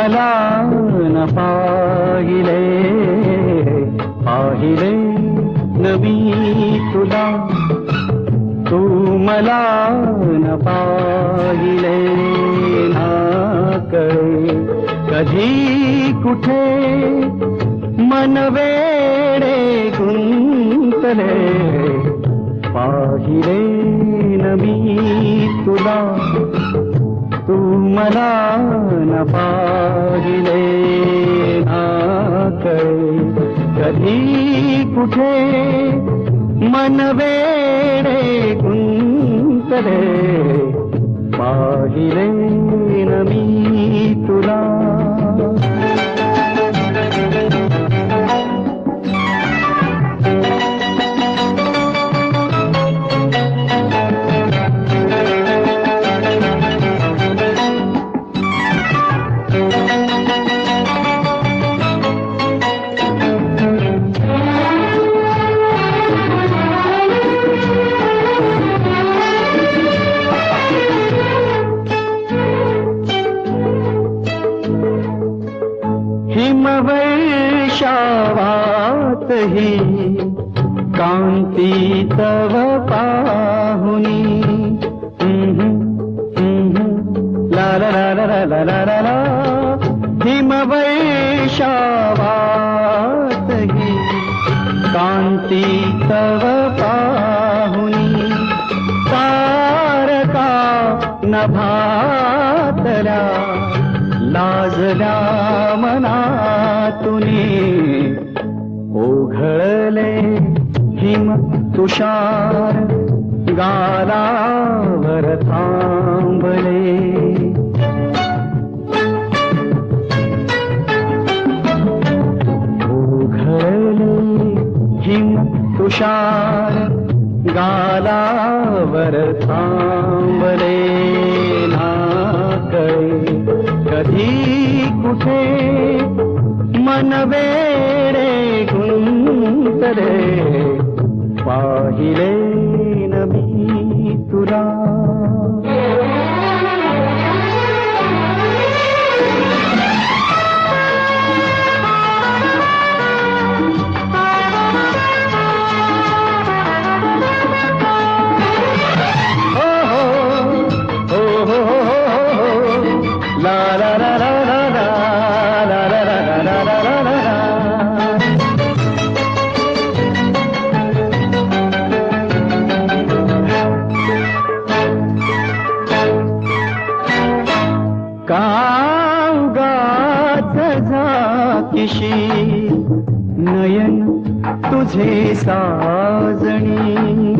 मला न पाहिले पाहिले न तुला. तू मला न पाहिले ना कळे. कधी कुठे मन वेडे गुंतले पाहिले न तुला. तू मला पाहिले ना कळे कधी कुठे मन वेडे गुंतले पाहिले न मी ही कांती तव पाहुनी. ला ला ला ला ला ला ला ला ला. हिमवर्षावातही कांती तव पाहुनी. तारका नभातला लाजल्या मनातुनी. ओघळले हिम तुषार गालावर थांबले। ओघळले हिम तुषार गालावर थांबले। ना कधी कुठे मनवे अंतरे पाहिले नबी कागात झाकिशी? नयन तुझे साजणी.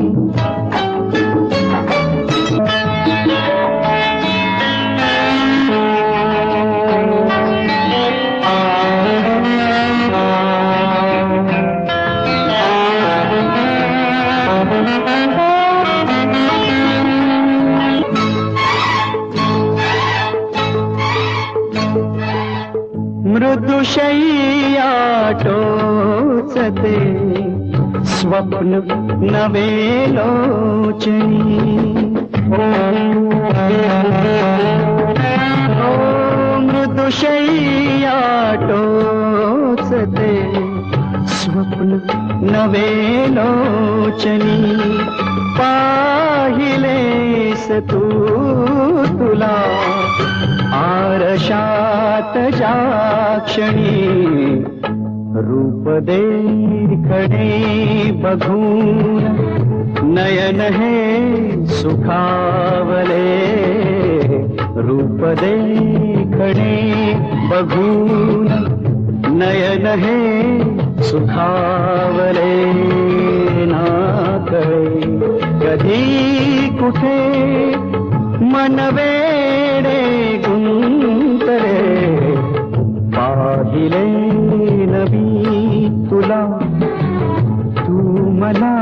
मृदुशय्या टोचते स्वप्न नवे लोचनी. ओ मृदुशय्या टोचते स्वप्न नवे लोचनी. पाहिलेस तू तुला आरशात ज्या क्षणी रूप देखणे बघून नयन हे सुखावले रूप देखणे बघून नयन हे सुखावले ना कळे कधी कुठे मनवे తూమలా తూమలా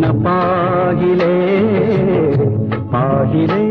న పాహిలే పాహిలే